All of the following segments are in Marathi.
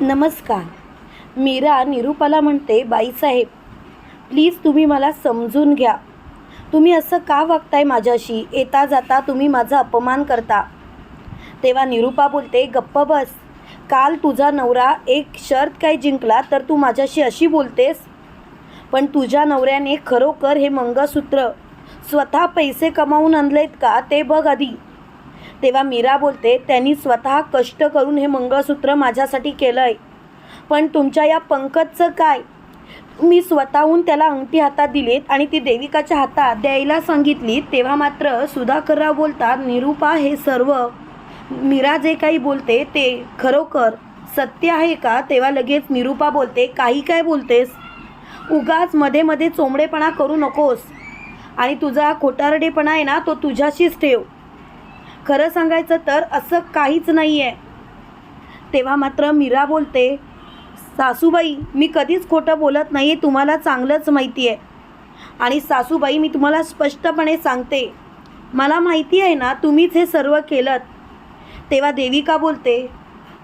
नमस्कार. मीरा निरूपाला म्हणते बाईसाहेब प्लीज तुम्ही मला समजून घ्या. तुम्ही असं का वागताय माझ्याशी? येता जाता तुम्ही माझा अपमान करता. तेव्हा निरूपा बोलते गप्प बस. काल तुझा नवरा एक शर्त काय जिंकला तर तू माझ्याशी अशी बोलतेस? पण तुझ्या नवऱ्याने खरोखर हे मंगळसूत्र स्वतः पैसे कमावून आणलेत का ते बघ आधी. तेव्हा मीरा बोलते त्यांनी स्वतः कष्ट करून हे मंगळसूत्र माझ्यासाठी केलं आहे पण तुमच्या या पंकजचं काय? मी स्वतःहून त्याला अंगठी हातात दिलीत आणि ती देविकाच्या हातात द्यायला सांगितली तेव्हा मात्र सुधाकरराव बोलतात निरूपा हे सर्व मीरा जे काही बोलते ते खरोखर सत्य आहे का? तेव्हा लगेच निरूपा बोलते काही काय बोलतेस? उगाच मध्ये मध्ये चोंबडेपणा करू नकोस. आणि तुझा खोटारडेपणा आहे ना तो तुझ्याशीच ठेव. खरं सांगायचं तर असं काहीच नाही आहे तेव्हा मात्र मीरा बोलते सासूबाई मी कधीच खोटं बोलत नाही आहे तुम्हाला चांगलंच माहिती आहे आणि सासूबाई मी तुम्हाला स्पष्टपणे सांगते मला माहिती आहे ना तुम्हीच हे सर्व केलं तेव्हा देविका बोलते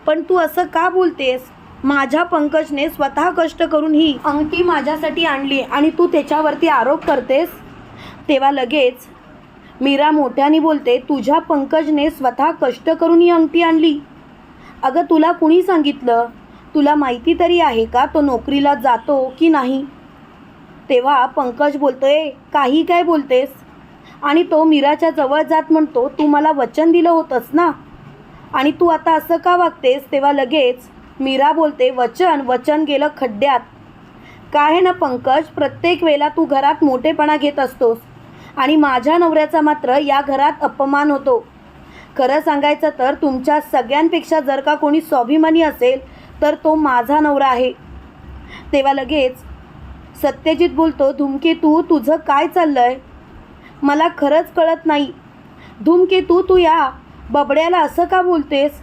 पण तू असं का बोलतेस? माझ्या पंकजने स्वतः कष्ट करून ही अंगठी माझ्यासाठी आणली आणि तू त्याच्यावरती आरोप करतेस? तेव्हा लगेच मीरा मोठ्याने बोलते तुझ्या पंकजने स्वतः कष्ट करून ही अंगठी आणली. अगं तुला कुणी सांगितलं? तुला माहिती तरी आहे का तो नोकरीला जातो की नाही? तेव्हा पंकज बोलतोय काही काय बोलतेस? आणि तो मीराच्या जवळ जात म्हणतो तू मला वचन दिलं होतंस ना? आणि तू आता असं का वागतेस? तेव्हा लगेच मीरा बोलते वचन वचन गेलं खड्ड्यात. काय आहे ना पंकज प्रत्येक वेळेला तू घरात मोठेपणा घेत असतोस. आणि माझ्या नवऱ्याचा मात्र या घरात अपमान होतो. खरं सांगायचं तर तुमच्या सगळ्यांपेक्षा जर का कोणी स्वाभिमानी असेल तर तो माझा नवरा आहे. तेव्हा लगेच सत्यजित बोलतो धूमकेतू तुझं काय चाललं आहे मला खरंच कळत नाही. धूमकेतू तू या बबड्याला असं का बोलतेस?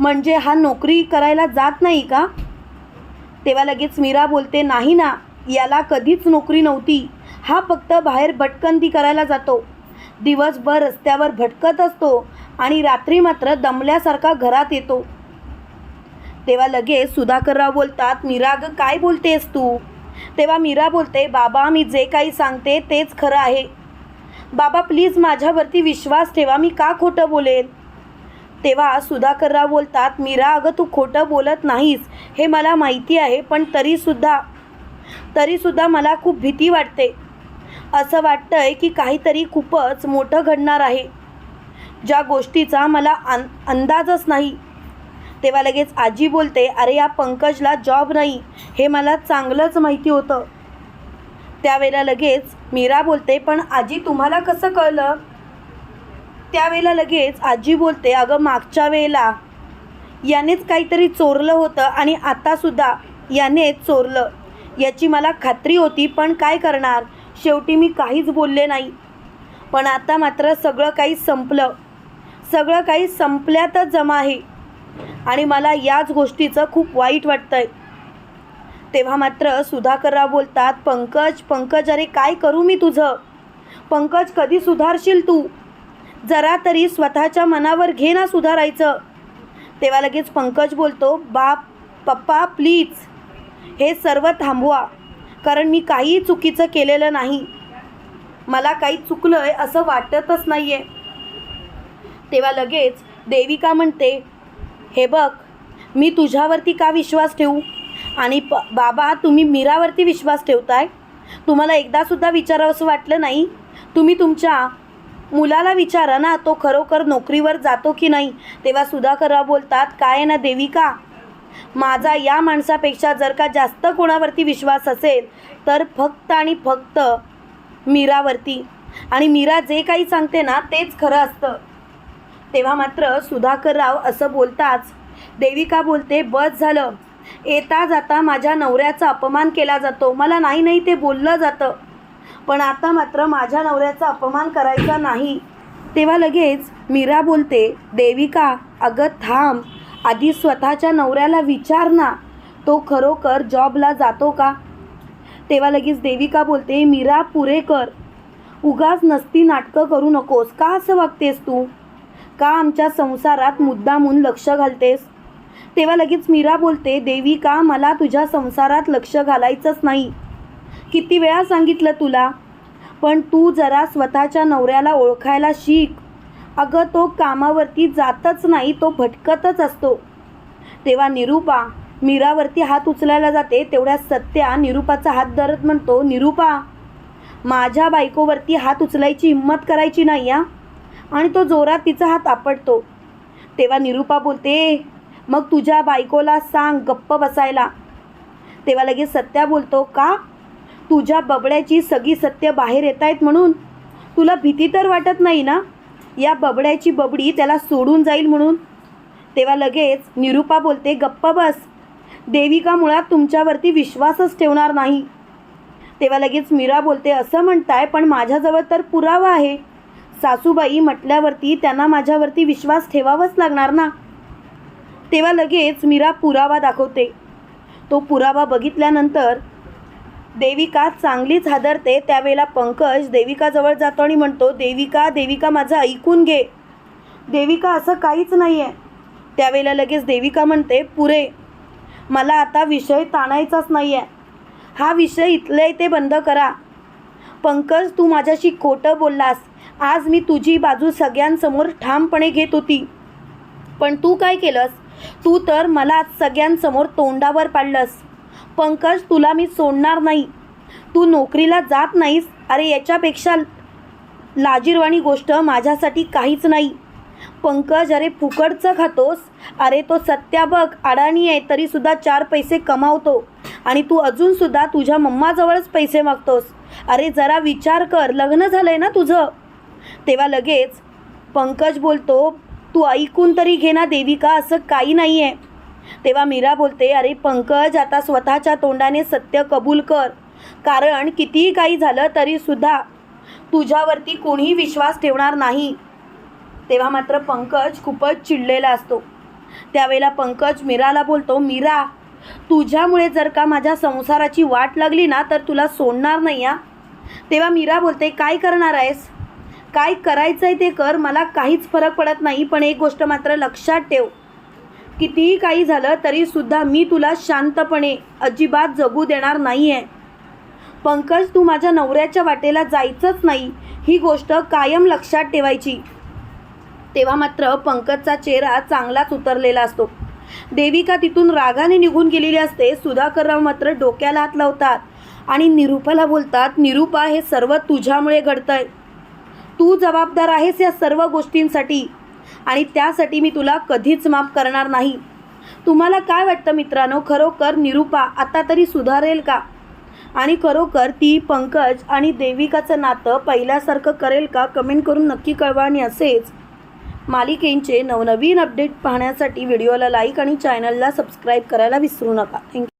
म्हणजे हा नोकरी करायला जात नाही का? तेव्हा लगेच मीरा बोलते नाही ना याला कधीच नोकरी नव्हती. हा फक्त बाहेर भटकंती करायला जातो. दिवसभर रस्त्यावर भटकत असतो आणि रात्री मात्र दमल्यासारखा घरात येतो. तेव्हा लगेच सुधाकरराव बोलतात मीरा ग काय बोलतेस तू? तेव्हा मीरा बोलते बाबा मी जे काही सांगते तेच खरं आहे. बाबा प्लीज माझ्यावरती विश्वास ठेवा मी का खोटं बोलेन? तेव्हा सुधाकरराव बोलतात मीरा अगं तू खोटं बोलत नाहीस हे मला माहिती आहे पण तरीसुद्धा तरीसुद्धा मला खूप भीती वाटते. असं वाटतंय की काहीतरी खूपच मोठं घडणार आहे. ज्या गोष्टीचा मला अन अंदाजच नाही. तेव्हा लगेच आजी बोलते अरे या पंकजला जॉब नाही हे मला चांगलंच माहिती होतं. त्यावेळेला लगेच मीरा बोलते पण आजी तुम्हाला कसं कळलं? त्यावेळेला लगेच आजी बोलते अगं मागच्या वेळेला यानेच काहीतरी चोरलं होतं आणि आतासुद्धा यानेच चोरलं. याची मला खात्री होती पण काय करणार? शेवटी मी काहीच बोलले नाही. पण आता मात्र सगळं काही संपलं. सगळं काही संपल्यातच जमा आहे. आणि मला याच गोष्टीचं खूप वाईट वाटतं आहे तेव्हा मात्र सुधाकरराव बोलतात पंकज पंकज अरे काय करू मी तुझं? पंकज कधी सुधारशील तू? जरा तरी स्वतःच्या मनावर घे ना सुधारायचं. तेव्हा लगेच पंकज बोलतो बाप पप्पा प्लीज हे सर्व थांबवा. कारण मी काही चुकीचं केलेलं नाही. मला काही चुकलं आहे असं वाटतच नाही आहे तेव्हा लगेच देविका म्हणते हे बघ मी तुझ्यावरती का विश्वास ठेवू? आणि प बाबा तुम्ही मीरावरती विश्वास ठेवताय? तुम्हाला एकदासुद्धा विचारावं असं वाटलं नाही? तुम्ही तुमच्या मुलाला विचारा ना तो खरोखर नोकरीवर जातो की नाही? तेव्हा सुधाकरराव बोलतात काय आहे ना देविका? माझा या माणसापेक्षा जर का जास्त कोणावरती विश्वास असेल तर फक्त आणि फक्त मीरावरती. आणि मीरा जे काही सांगते ना तेच खरं असतं. तेव्हा मात्र सुधाकरराव असं बोलताच देविका बोलते बस झालं. येता जाता माझ्या नवऱ्याचा अपमान केला जातो. मला नाही नाही ते बोललं जातं. पण आता मात्र माझ्या नवऱ्याचा अपमान करायचा नाही. तेव्हा लगेच मीरा बोलते देविका अगं थांब. आधी स्वतःच्या नवऱ्याला विचार ना तो खरोखर जॉबला जातो का? तेव्हा लगेच देविका बोलते मीरा पुरे कर. उगाच नसती नाटकं करू नकोस. का असं वागतेस तू? का आमच्या संसारात मुद्दामून लक्ष घालतेस? तेव्हा लगेच मीरा बोलते देविका मला तुझ्या संसारात लक्ष घालायचंच नाही. किती वेळा सांगितलं तुला पण तू जरा स्वतःच्या नवऱ्याला ओळखायला शिक. अगं तो कामावरती जातच नाही तो भटकतच असतो. तेव्हा निरूपा मीरावरती हात उचलायला जाते तेवढ्या सत्या निरूपाचा हात धरत म्हणतो निरूपा माझ्या बायकोवरती हात उचलायची हिंमत करायची नाही या आणि तो जोरात तिचा हात आपटतो. तेव्हा निरूपा बोलते मग तुझ्या बायकोला सांग गप्प बसायला. तेव्हा लगेच सत्या बोलतो का? तुझ्या बबड्याची सगळी सत्य बाहेर येत आहेत म्हणून? तुला भीती तर वाटत नाही ना? या बबड्याची बबडी त्याला सोडून जाईल म्हणून. तेव्हा लगेच निरूपा बोलते गप्प बस. देविका मुळात तुमच्यावरती विश्वासच ठेवणार नाही. तेव्हा लगेच मीरा बोलते असं म्हणताय पण माझ्याजवळ तर पुरावा आहे. सासूबाई म्हटल्यावरती त्यांना माझ्यावरती विश्वास ठेवावाच लागणार ना. तेव्हा लगेच मीरा पुरावा दाखवते. तो पुरावा बघितल्यानंतर देविका चांगलीच हादरते त्यावेळेला पंकज देविकाजवळ जातो आणि म्हणतो देविका देविका माझं ऐकून घे. देविका असं काहीच नाही आहे त्यावेळेला लगेच देविका म्हणते पुरे मला आता विषय ताणायचाच नाही आहे हा विषय इथले ते बंद करा. पंकज तू माझ्याशी खोटं बोललास. आज मी तुझी बाजू सगळ्यांसमोर ठामपणे घेत होती. पण तू काय केलंस? तू तर मला आज सगळ्यांसमोर तोंडावर पाडलंस. पंकज तुला मी सोडणार नाही. तू नोकरीला जात नाहीस. अरे याच्यापेक्षा लाजीरवाणी गोष्ट माझ्यासाठी काहीच नाही. पंकज अरे फुकटचं खातोस? अरे तो सत्या बघ अडाणी आहे तरीसुद्धा चार पैसे कमावतो. आणि तू अजूनसुद्धा तुझ्या मम्माजवळच पैसे मागतोस. अरे जरा विचार कर लग्न झालं आहे ना तुझं? तेव्हा लगेच पंकज बोलतो तू ऐकून तरी घे ना देविका असं काही नाही आहे तेव्हा मीरा बोलते अरे पंकज आता स्वतःच्या तोंडाने सत्य कबूल कर. कारण कितीही काही झालं तरीसुद्धा तुझ्यावरती कोणीही विश्वास ठेवणार नाही. तेव्हा मात्र पंकज खूपच चिडलेला असतो. त्यावेळेला पंकज मीराला बोलतो मीरा तुझ्यामुळे जर का माझ्या संसाराची वाट लागली ना तर तुला सोडणार नाही या तेव्हा मीरा बोलते काय करणार आहेस? काय करायचं आहे ते कर मला काहीच फरक पडत नाही पण एक गोष्ट मात्र लक्षात ठेव. कितीही काही झालं तरीसुद्धा मी तुला शांतपणे अजिबात जगू देणार नाही आहे पंकज तू माझ्या नवऱ्याच्या वाटेला जायचंच नाही ही गोष्ट कायम लक्षात ठेवायची. तेव्हा मात्र पंकजचा चेहरा चांगलाच उतरलेला असतो. देविका तिथून रागाने निघून गेलेली असते सुधाकरराव मात्र डोक्याला हात लावतात आणि निरूपाला बोलतात निरूपा हे सर्व तुझ्यामुळे घडतंय. तू जबाबदार आहेस या सर्व गोष्टींसाठी. आणि त्यासाठी मी तुला कधीच माफ करणार नाही. तुम्हाला काय वाटतं मित्रांनो? खरोखर निरूपा आता तरी सुधारेल का? आणि खरोखर ती पंकज आणि देविकाचं नातं पहिल्यासारखं करेल का? कमेंट करून नक्की कळवा आणि असेच. मालिकेंचे नवनवीन अपडेट पाहण्यासाठी व्हिडिओला लाईक आणि चॅनलला सबस्क्राईब करायला विसरू नका. थँक्यू